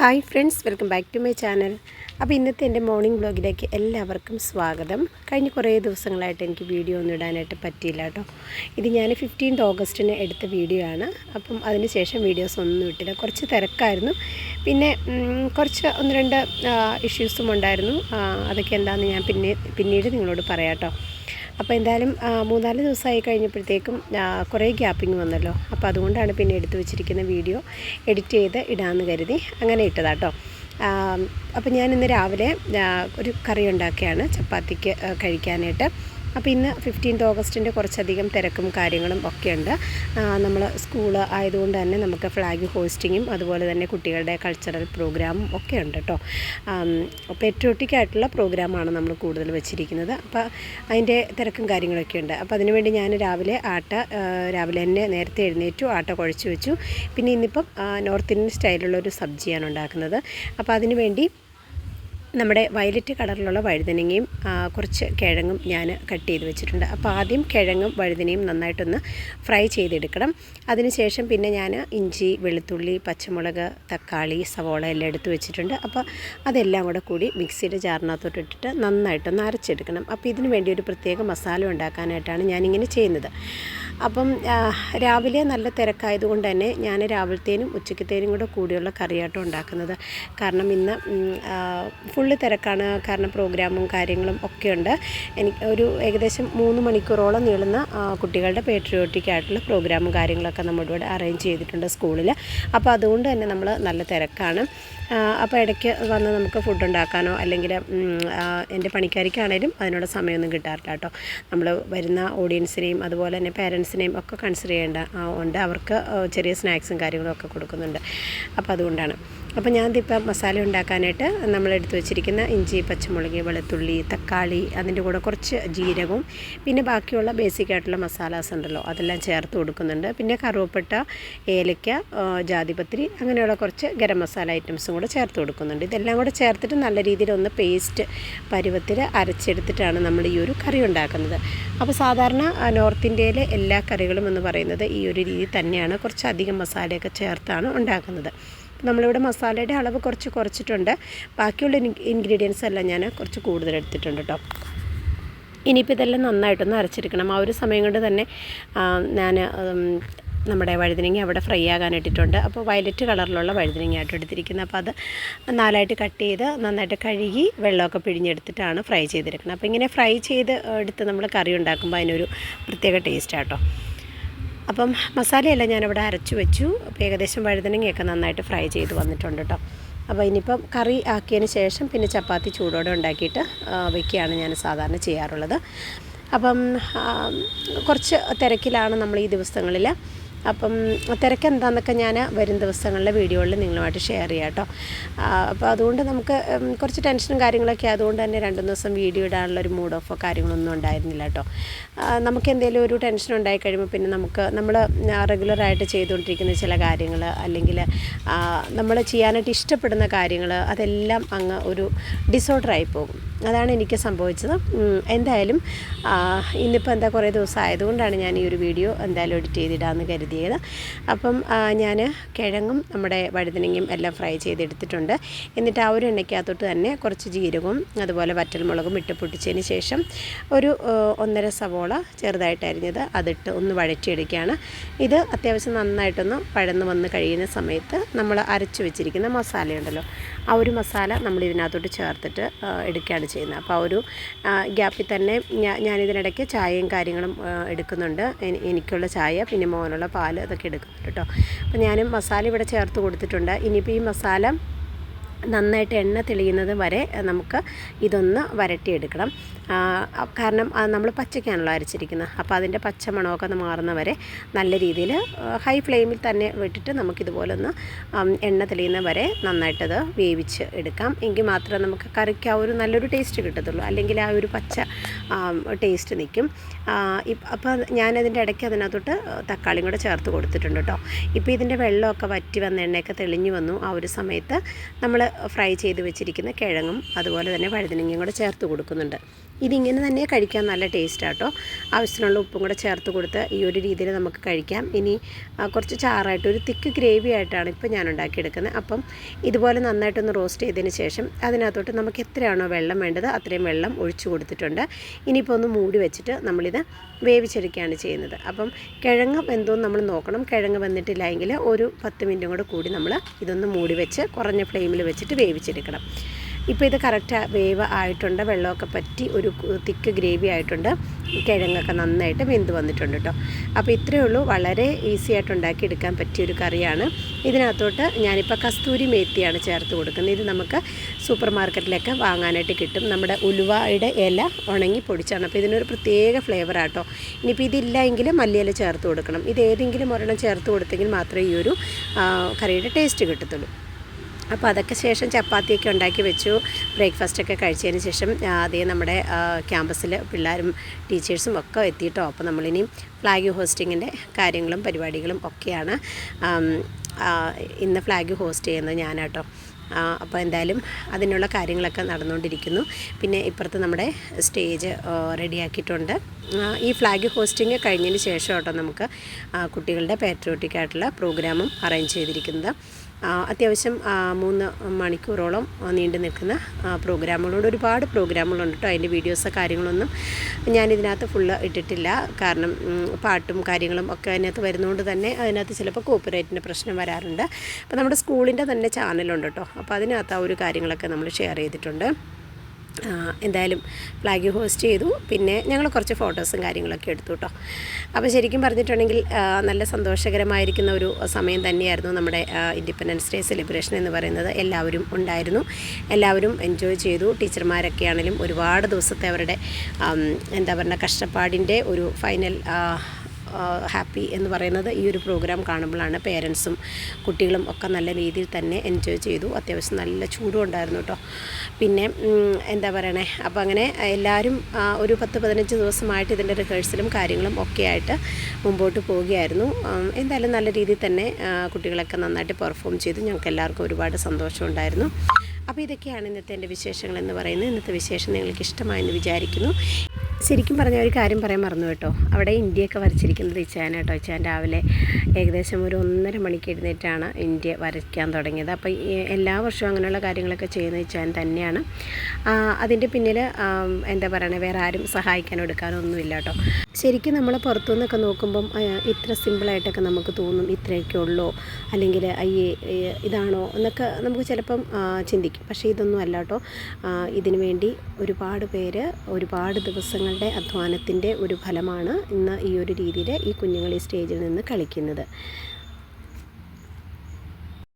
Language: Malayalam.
Hi friends welcome back to my channel. അപ്പോൾ ഇന്നത്തെ എന്റെ മോർണിംഗ് വ്ലോഗിലേക്ക് എല്ലാവർക്കും സ്വാഗതം. കഴിഞ്ഞ കുറേ ദിവസങ്ങളായിട്ട് എനിക്ക് വീഡിയോ ഒന്നും ഇടാനായിട്ട് പറ്റിയില്ല കേട്ടോ. ഇത് ഞാൻ ഫിഫ്റ്റീൻത് ഓഗസ്റ്റിന് എടുത്ത വീഡിയോ ആണ്. അപ്പം അതിന് ശേഷം വീഡിയോസ് ഒന്നും ഇട്ടില്ല. കുറച്ച് തിരക്കായിരുന്നു. പിന്നെ കുറച്ച് ഒന്ന് രണ്ട് ഇഷ്യൂസും ഉണ്ടായിരുന്നു. അതൊക്കെ എന്താണെന്ന് ഞാൻ പിന്നെ പിന്നീട് നിങ്ങളോട് പറയാം കേട്ടോ. അപ്പോൾ എന്തായാലും മൂന്നാൽ ദിവസമായി കഴിഞ്ഞപ്പോഴത്തേക്കും കുറേ ഗ്യാപ്പിംഗ് വന്നല്ലോ. അപ്പോൾ അതുകൊണ്ടാണ് പിന്നെ എടുത്തു വെച്ചിരിക്കുന്ന വീഡിയോ എഡിറ്റ് ചെയ്ത് ഇടാമെന്ന് കരുതി അങ്ങനെ ഇട്ടതാട്ടോ. അപ്പോൾ ഞാൻ ഇന്ന് രാവിലെ ഒരു കറി ഉണ്ടാക്കിയാണ് ചപ്പാത്തിക്ക് കഴിക്കാനായിട്ട്. അപ്പോൾ ഇന്ന് ഫിഫ്റ്റീൻത്ത് ഓഗസ്റ്റിന്റെ കുറച്ചധികം തിരക്കും കാര്യങ്ങളും ഒക്കെയുണ്ട്. നമ്മൾ സ്കൂൾ ആയതുകൊണ്ട് തന്നെ നമുക്ക് ഫ്ലാഗ് ഹോസ്റ്റിങ്ങും അതുപോലെ തന്നെ കുട്ടികളുടെ കൾച്ചറൽ പ്രോഗ്രാമും ഒക്കെ ഉണ്ട് കേട്ടോ പെട്രോട്ടിക് ആയിട്ടുള്ള പ്രോഗ്രാമാണ് നമ്മൾ കൂടുതൽ വെച്ചിരിക്കുന്നത്. അപ്പോൾ അതിന്റെ തിരക്കും കാര്യങ്ങളൊക്കെ ഉണ്ട്. അപ്പോൾ അതിനുവേണ്ടി ഞാൻ രാവിലെ ആട്ട രാവിലെ തന്നെ നേരത്തെ എഴുന്നേറ്റു ആട്ട കുഴച്ച് വെച്ചു. പിന്നെ ഇന്നിപ്പം നോർത്ത് ഇന്ത്യൻ സ്റ്റൈലുള്ള ഒരു സബ്ജിയാണ് ഉണ്ടാക്കുന്നത്. അപ്പോൾ അതിന് വേണ്ടി നമ്മുടെ വയലറ്റ് കളറിലുള്ള വഴുതനങ്ങയും കുറച്ച് കിഴങ്ങും ഞാൻ കട്ട് ചെയ്ത് വെച്ചിട്ടുണ്ട്. അപ്പോൾ ആദ്യം കിഴങ്ങും വഴുതനയും നന്നായിട്ടൊന്ന് ഫ്രൈ ചെയ്തെടുക്കണം. അതിനുശേഷം പിന്നെ ഞാൻ ഇഞ്ചി വെളുത്തുള്ളി പച്ചമുളക് തക്കാളി സവോള എല്ലാം എടുത്ത് വെച്ചിട്ടുണ്ട്. അപ്പോൾ അതെല്ലാം കൂടെ കൂടി മിക്സിയുടെ ജാറിനകത്തോട്ട് ഇട്ടിട്ട് നന്നായിട്ടൊന്ന് അരച്ചെടുക്കണം. അപ്പോൾ ഇതിന് വേണ്ടി ഒരു പ്രത്യേക മസാല ഉണ്ടാക്കാനായിട്ടാണ് ഞാനിങ്ങനെ ചെയ്യുന്നത്. അപ്പം രാവിലെ നല്ല തിരക്കായതുകൊണ്ട് തന്നെ ഞാൻ രാവിലത്തേനും ഉച്ചക്കത്തേനും കൂടെ കൂടിയുള്ള കറിയാട്ടം ഉണ്ടാക്കുന്നത്. കാരണം ഇന്ന് ഫുള്ള് തിരക്കാണ്. കാരണം പ്രോഗ്രാമും കാര്യങ്ങളും ഒക്കെയുണ്ട്. എനിക്ക് ഒരു ഏകദേശം മൂന്ന് മണിക്കൂറോളം നീളുന്ന കുട്ടികളുടെ പേട്രിയോട്ടിക് ആയിട്ടുള്ള പ്രോഗ്രാമും കാര്യങ്ങളൊക്കെ നമ്മുടെ ഇവിടെ അറേഞ്ച് ചെയ്തിട്ടുണ്ട് സ്കൂളിൽ അപ്പോൾ അതുകൊണ്ട് തന്നെ നമ്മൾ നല്ല തിരക്കാണ്. അപ്പോൾ ഇടയ്ക്ക് വന്ന് നമുക്ക് ഫുഡ് ഉണ്ടാക്കാനോ അല്ലെങ്കിൽ എന്റെ പണിക്കാരിക്കാണേലും അതിനുള്ള സമയമൊന്നും കിട്ടാറില്ല കേട്ടോ. നമ്മൾ വരുന്ന ഓഡിയൻസിനെയും അതുപോലെ തന്നെ പേരൻസിനെയും ഒക്കെ കൺസിഡർ ചെയ്യേണ്ട ഉണ്ട്. അവർക്ക് ചെറിയ സ്നാക്സും കാര്യങ്ങളും ഒക്കെ കൊടുക്കുന്നുണ്ട്. അപ്പോൾ അതുകൊണ്ടാണ്. അപ്പോൾ ഞാൻ ഇപ്പം മസാല ഉണ്ടാക്കാനായിട്ട് നമ്മൾ എടുത്തു വെച്ചിരിക്കുന്ന ഇഞ്ചി പച്ചമുളക് വെളുത്തുള്ളി തക്കാളി അതിന്റെ കൂടെ കുറച്ച് ജീരകവും പിന്നെ ബാക്കിയുള്ള ബേസിക് ആയിട്ടുള്ള മസാലാസ് ഉണ്ടല്ലോ അതെല്ലാം ചേർത്ത് കൊടുക്കുന്നുണ്ട്. പിന്നെ കറുവപ്പട്ട ഏലക്ക ജാതിപത്രി അങ്ങനെയുള്ള കുറച്ച് ഗരം മസാല ഐറ്റംസും കൂടെ ചേർത്ത് കൊടുക്കുന്നുണ്ട്. ഇതെല്ലാം കൂടെ ചേർത്തിട്ട് നല്ല രീതിയിൽ ഒന്ന് പേസ്റ്റ് പരുവത്തിൽ അരച്ചെടുത്തിട്ടാണ് നമ്മൾ ഈ ഒരു കറി ഉണ്ടാക്കുന്നത്. അപ്പോൾ സാധാരണ നോർത്ത് ഇന്ത്യയിലെ എല്ലാ കറികളും എന്ന് പറയുന്നത് ഈ ഒരു രീതി തന്നെയാണ്. കുറച്ച് അധികം മസാലയൊക്കെ ചേർത്താണ് ഉണ്ടാക്കുന്നത്. നമ്മളിവിടെ മസാലയുടെ അളവ് കുറച്ച് കുറച്ചിട്ടുണ്ട്. ബാക്കിയുള്ള ഇൻഗ്രീഡിയൻസ് എല്ലാം ഞാൻ കുറച്ച് കൂടുതൽ എടുത്തിട്ടുണ്ട് കേട്ടോ ഇനിയിപ്പോൾ ഇതെല്ലാം നന്നായിട്ടൊന്ന് അരച്ചെടുക്കണം. ആ ഒരു സമയം കൊണ്ട് തന്നെ ഞാൻ നമ്മുടെ വഴുതനങ്ങ അവിടെ ഫ്രൈ ആകാനിട്ടിട്ടുണ്ട് അപ്പോൾ വയലറ്റ് കളറിലുള്ള വഴുതനങ്ങയായിട്ട് എടുത്തിരിക്കുന്നത്. അപ്പോൾ അത് നാലായിട്ട് കട്ട് ചെയ്ത് നന്നായിട്ട് കഴുകി വെള്ളമൊക്കെ പിഴിഞ്ഞെടുത്തിട്ടാണ് ഫ്രൈ ചെയ്തെടുക്കുന്നത് അപ്പോൾ ഇങ്ങനെ ഫ്രൈ ചെയ്ത് എടുത്ത് നമ്മൾ കറി ഉണ്ടാക്കുമ്പോൾ അതിനൊരു പ്രത്യേക ടേസ്റ്റാട്ടോ അപ്പം മസാലയെല്ലാം ഞാനിവിടെ അരച്ചു വെച്ചു. അപ്പോൾ ഏകദേശം വഴുതനങ്ങയൊക്കെ നന്നായിട്ട് ഫ്രൈ ചെയ്ത് വന്നിട്ടുണ്ട് കേട്ടോ അപ്പോൾ ഇനിയിപ്പം കറി ആക്കിയതിന് ശേഷം പിന്നെ ചപ്പാത്തി ചൂടോടെ ഉണ്ടാക്കിയിട്ട് വയ്ക്കുകയാണ് ഞാൻ സാധാരണ ചെയ്യാറുള്ളത്. അപ്പം കുറച്ച് തിരക്കിലാണ് നമ്മൾ ഈ ദിവസങ്ങളിൽ അപ്പം തിരക്ക് എന്താണെന്നൊക്കെ ഞാൻ വരും ദിവസങ്ങളിലെ വീഡിയോകളിൽ നിങ്ങളുമായിട്ട് ഷെയർ ചെയ്യാം കേട്ടോ. അപ്പോൾ അതുകൊണ്ട് നമുക്ക് കുറച്ച് ടെൻഷനും കാര്യങ്ങളൊക്കെ അതുകൊണ്ട് തന്നെ രണ്ട് ദിവസം വീഡിയോ ഇടാനുള്ള ഒരു മൂഡ് ഓഫോ കാര്യങ്ങളൊന്നും ഉണ്ടായിരുന്നില്ല കേട്ടോ. നമുക്ക് എന്തെങ്കിലും ഒരു ടെൻഷൻ ഉണ്ടായി കഴിയുമ്പോൾ പിന്നെ നമുക്ക് നമ്മൾ റെഗുലറായിട്ട് ചെയ്തുകൊണ്ടിരിക്കുന്ന ചില കാര്യങ്ങൾ അല്ലെങ്കിൽ നമ്മൾ ചെയ്യാനായിട്ട് ഇഷ്ടപ്പെടുന്ന കാര്യങ്ങൾ അതെല്ലാം അങ്ങ് ഒരു ഡിസോർഡറായി പോകും. അതാണ് എനിക്ക് സംഭവിച്ചത്. എന്തായാലും ഇന്നിപ്പോൾ എന്താ കുറേ ദിവസം ആയതുകൊണ്ടാണ് ഞാൻ ഈ ഒരു വീഡിയോ എന്തായാലും എഡിറ്റ് ചെയ്തിടാമെന്ന് കരുതിയത്. അപ്പം ഞാൻ കിഴങ്ങും നമ്മുടെ വഴുതനങ്ങയും എല്ലാം ഫ്രൈ ചെയ്തെടുത്തിട്ടുണ്ട്. എന്നിട്ട് ആ ഒരു എണ്ണയ്ക്കകത്തോട്ട് തന്നെ കുറച്ച് ജീരകവും അതുപോലെ വറ്റൽമുളകും ഇട്ട് പൊട്ടിച്ചതിന് ശേഷം ഒരു ഒന്നര സവോള ചെറുതായിട്ട് അരിഞ്ഞത് അതിട്ട് ഒന്ന് വഴറ്റിയെടുക്കുകയാണ്. ഇത് അത്യാവശ്യം നന്നായിട്ടൊന്ന് പഴന്ന് വന്ന് കഴിയുന്ന സമയത്ത് നമ്മൾ അരച്ച് വെച്ചിരിക്കുന്ന മസാലയുണ്ടല്ലോ ആ ഒരു മസാല നമ്മൾ ഇതിനകത്തോട്ട് ചേർത്തിട്ട് എടുക്കുകയാണ് ചെയ്യുന്നത്. അപ്പോൾ ആ ഒരു ഗ്യാപ്പിൽ തന്നെ ഞാൻ ഞാനിതിനിടയ്ക്ക് ചായയും കാര്യങ്ങളും എടുക്കുന്നുണ്ട്. എനിക്കുള്ള ചായ പിന്നെ മോനുള്ള പാൽ അതൊക്കെ എടുക്കുന്നുണ്ട് കേട്ടോ. അപ്പോൾ ഞാനും മസാല ഇവിടെ ചേർത്ത് കൊടുത്തിട്ടുണ്ട്. ഇനിയിപ്പോൾ ഈ മസാല നന്നായിട്ട് എണ്ണ തെളിയുന്നത് വരെ നമുക്ക് ഇതൊന്ന് വരട്ടിയെടുക്കണം. കാരണം നമ്മൾ പച്ചയ്ക്കാണല്ലോ അരച്ചിരിക്കുന്നത്. അപ്പോൾ അതിന്റെ പച്ച മണമൊക്കെ ഒന്ന് മാറുന്നവരെ നല്ല രീതിയിൽ ഹൈ ഫ്ലെയിമിൽ തന്നെ വിട്ടിട്ട് നമുക്കിതുപോലെ ഒന്ന് എണ്ണ തെളിയുന്ന വരെ നന്നായിട്ടത് വേവിച്ച് എടുക്കാം. എങ്കിൽ മാത്രമേ നമുക്ക് കറിക്ക് ആ ഒരു നല്ലൊരു ടേസ്റ്റ് കിട്ടത്തുള്ളൂ. അല്ലെങ്കിൽ ആ ഒരു പച്ച ടേസ്റ്റ് നിൽക്കും. അപ്പോൾ ഞാനതിന്റെ ഇടയ്ക്ക് അതിനകത്തോട്ട് തക്കാളിയും കൂടെ ചേർത്ത് കൊടുത്തിട്ടുണ്ട് കേട്ടോ. ഇപ്പോൾ ഇതിന്റെ വെള്ളമൊക്കെ വറ്റി വന്ന എണ്ണയൊക്കെ തെളിഞ്ഞു വന്നു ആ ഒരു സമയത്ത് നമ്മൾ ഫ്രൈ ചെയ്ത് വെച്ചിരിക്കുന്ന കിഴങ്ങും അതുപോലെ തന്നെ വഴുതനങ്ങയും കൂടെ ചേർത്ത് കൊടുക്കുന്നുണ്ട്. ഇതിങ്ങനെ തന്നെ കഴിക്കാൻ നല്ല ടേസ്റ്റ് ആട്ടോ ആവശ്യത്തിനുള്ള ഉപ്പും കൂടെ ചേർത്ത് കൊടുത്ത് ഈ ഒരു രീതിയിൽ നമുക്ക് കഴിക്കാം. ഇനി കുറച്ച് ചാറായിട്ട് ഒരു തിക്ക് ഗ്രേവി ആയിട്ടാണ് ഇപ്പോൾ ഞാൻ ഉണ്ടാക്കിയെടുക്കുന്നത്. അപ്പം ഇതുപോലെ നന്നായിട്ടൊന്ന് റോസ്റ്റ് ചെയ്തതിന് ശേഷം അതിനകത്തോട്ട് നമുക്ക് എത്രയാണോ വെള്ളം വേണ്ടത് അത്രയും വെള്ളം ഒഴിച്ചു കൊടുത്തിട്ടുണ്ട്. ഇനിയിപ്പോൾ ഒന്ന് മൂടി വെച്ചിട്ട് നമ്മളിത് വേവിച്ചെടുക്കുകയാണ് ചെയ്യുന്നത്. അപ്പം കിഴങ്ങ് എന്തോന്ന് നമ്മൾ നോക്കണം. കിഴങ്ങ് വന്നിട്ടില്ല എങ്കിൽ ഒരു പത്ത് മിനിറ്റും കൂടെ കൂടി നമ്മൾ ഇതൊന്ന് മൂടി വെച്ച് കുറഞ്ഞ ഫ്ലെയിമിൽ വെച്ചിട്ട് വേവിച്ചെടുക്കണം. ഇപ്പോൾ ഇത് കറക്റ്റ് വേവ് ആയിട്ടുണ്ട് വെള്ളമൊക്കെ പറ്റി ഒരു തിക്ക് ഗ്രേവി ആയിട്ടുണ്ട്. കിഴങ്ങൊക്കെ നന്നായിട്ട് വെന്ത് വന്നിട്ടുണ്ട് കേട്ടോ അപ്പോൾ ഇത്രയേ ഉള്ളൂ. വളരെ ഈസി ആയിട്ട് പറ്റിയ ഒരു കറിയാണ്. ഇതിനകത്തോട്ട് ഞാനിപ്പോൾ കസ്തൂരി മേത്തിയാണ് ചേർത്ത് കൊടുക്കുന്നത്. ഇത് നമുക്ക് സൂപ്പർ മാർക്കറ്റിലൊക്കെ വാങ്ങാനായിട്ട് കിട്ടും. നമ്മുടെ ഉലുവയുടെ ഇല ഉണങ്ങി പൊടിച്ചാണ്. അപ്പോൾ ഇതിനൊരു പ്രത്യേക ഫ്ലേവറാട്ടോ ഇനിയിപ്പോൾ ഇതില്ല എങ്കിൽ മല്ലിയില ചേർത്ത് കൊടുക്കണം. ഇത് ഏതെങ്കിലും ഒരെണ്ണം ചേർത്ത് കൊടുത്തെങ്കിൽ മാത്രമേ ഈ ഒരു കറിയുടെ ടേസ്റ്റ് കിട്ടത്തുള്ളൂ. അപ്പോൾ അതൊക്കെ ശേഷം ചപ്പാത്തിയൊക്കെ ഉണ്ടാക്കി വെച്ചു. ബ്രേക്ക്ഫാസ്റ്റൊക്കെ കഴിച്ചതിന് ശേഷം ആദ്യം നമ്മുടെ ക്യാമ്പസിൽ പിള്ളേരും ടീച്ചേഴ്സും ഒക്കെ എത്തിയിട്ടോ. അപ്പോൾ നമ്മളിനി ഫ്ലാഗ് ഹോസ്റ്റിങ്ങിന്റെ കാര്യങ്ങളും പരിപാടികളും ഒക്കെയാണ്. ഇന്ന് ഫ്ലാഗ് ഹോസ്റ്റ് ചെയ്യുന്നത് ഞാനാട്ടോ. അപ്പോൾ എന്തായാലും അതിനുള്ള കാര്യങ്ങളൊക്കെ നടന്നുകൊണ്ടിരിക്കുന്നു. പിന്നെ ഇപ്പുറത്ത് നമ്മുടെ സ്റ്റേജ് റെഡിയാക്കിയിട്ടുണ്ട്. ഈ ഫ്ലാഗ് ഹോസ്റ്റിംഗ് കഴിഞ്ഞതിന് ശേഷം കേട്ടോ നമുക്ക് കുട്ടികളുടെ പാട്രിയോട്ടിക് ആയിട്ടുള്ള പ്രോഗ്രാമും അറേഞ്ച് ചെയ്തിരിക്കുന്നത്. അത്യാവശ്യം മൂന്ന് മണിക്കൂറോളം നീണ്ടു നിൽക്കുന്ന പ്രോഗ്രാമുകളോട് ഒരുപാട് പ്രോഗ്രാമുകളുണ്ട് കേട്ടോ അതിന്റെ വീഡിയോസോ കാര്യങ്ങളൊന്നും ഞാനിതിനകത്ത് ഫുള്ള് ഇട്ടിട്ടില്ല. കാരണം പാട്ടും കാര്യങ്ങളും ഒക്കെ അതിനകത്ത് വരുന്നതുകൊണ്ട് തന്നെ അതിനകത്ത് ചിലപ്പോൾ കോപ്പറേറ്റിന്റെ പ്രശ്നം വരാറുണ്ട്. അപ്പോൾ നമ്മുടെ സ്കൂളിന്റെ തന്നെ ചാനലുണ്ട് കേട്ടോ അപ്പോൾ അതിനകത്ത് ആ ഒരു കാര്യങ്ങളൊക്കെ നമ്മൾ ഷെയർ ചെയ്തിട്ടുണ്ട്. എന്തായാലും ഫ്ലാഗ് ഹോസ്റ്റ് ചെയ്തു. പിന്നെ ഞങ്ങൾ കുറച്ച് ഫോട്ടോസും കാര്യങ്ങളൊക്കെ എടുത്തു കേട്ടോ അപ്പോൾ ശരിക്കും പറഞ്ഞിട്ടുണ്ടെങ്കിൽ നല്ല സന്തോഷകരമായിരിക്കുന്ന ഒരു സമയം തന്നെയായിരുന്നു നമ്മുടെ ഇൻഡിപെൻഡൻസ് ഡേ സെലിബ്രേഷൻ എന്ന് പറയുന്നത്. എല്ലാവരും ഉണ്ടായിരുന്നു. എല്ലാവരും എൻജോയ് ചെയ്തു. ടീച്ചർമാരൊക്കെ ആണെങ്കിലും ഒരുപാട് ദിവസത്തെ അവരുടെ എന്താ പറയുക കഷ്ടപ്പാടിന്റെ ഒരു ഫൈനൽ ഹാപ്പി എന്ന് പറയുന്നത് ഈ ഒരു പ്രോഗ്രാം കാണുമ്പോഴാണ് പേരൻസും കുട്ടികളും ഒക്കെ നല്ല രീതിയിൽ തന്നെ എൻജോയ് ചെയ്തു. അത്യാവശ്യം നല്ല ചൂടും ഉണ്ടായിരുന്നു കേട്ടോ പിന്നെ എന്താ പറയണേ? അപ്പോൾ അങ്ങനെ എല്ലാവരും ഒരു പത്ത് പതിനഞ്ച് ദിവസമായിട്ട് ഇതിന്റെ റിഹേഴ്സലും കാര്യങ്ങളും ഒക്കെ ആയിട്ട് മുമ്പോട്ട് പോവുകയായിരുന്നു. എന്തായാലും നല്ല രീതിയിൽ തന്നെ കുട്ടികളൊക്കെ നന്നായിട്ട് പെർഫോം ചെയ്തു. ഞങ്ങൾക്ക് എല്ലാവർക്കും ഒരുപാട് സന്തോഷമുണ്ടായിരുന്നു അപ്പോൾ ഇതൊക്കെയാണ് ഇന്നത്തെ എന്റെ വിശേഷങ്ങൾ എന്ന് പറയുന്നത്. ഇന്നത്തെ വിശേഷം നിങ്ങൾക്ക് ഇഷ്ടമായെന്ന് വിചാരിക്കുന്നു. ശരിക്കും പറഞ്ഞ ഒരു കാര്യം പറയാൻ മറന്നു കേട്ടോ. അവിടെ ഇന്ത്യയൊക്കെ വരച്ചിരിക്കുന്നത് ഇച്ചാൻ കേട്ടോ. ഇച്ചാൻ രാവിലെ ഏകദേശം ഒരു ഒന്നര മണിക്ക് എഴുന്നേറ്റാണ് ഇന്ത്യ വരയ്ക്കാൻ തുടങ്ങിയത്. അപ്പോൾ എല്ലാ വർഷവും അങ്ങനെയുള്ള കാര്യങ്ങളൊക്കെ ചെയ്യുന്ന ഇച്ചാൻ തന്നെയാണ്. അതിന്റെ പിന്നിൽ എന്താ പറയണേ വേറെ ആരും സഹായിക്കാനോ എടുക്കാനോ ഒന്നുമില്ല കേട്ടോ. ശരിക്കും നമ്മൾ പുറത്തുനിന്നൊക്കെ നോക്കുമ്പം ഇത്ര സിമ്പിളായിട്ടൊക്കെ നമുക്ക് തോന്നും ഇത്രയൊക്കെ ഉള്ളോ. അല്ലെങ്കിൽ അയ്യേ ഇതാണോ എന്നൊക്കെ നമുക്ക് ചിലപ്പം ചിന്തിക്കും. പക്ഷേ ഇതൊന്നും അല്ല കേട്ടോ. ഇതിനു വേണ്ടി ഒരുപാട് പേര് ഒരുപാട് ദിവസങ്ങളുടെ അധ്വാനത്തിന്റെ ഒരു ഫലമാണ് ഇന്ന് ഈ ഒരു രീതിയിൽ ഈ കുഞ്ഞുങ്ങൾ ഈ സ്റ്റേജിൽ നിന്ന് കളിക്കുന്നത്.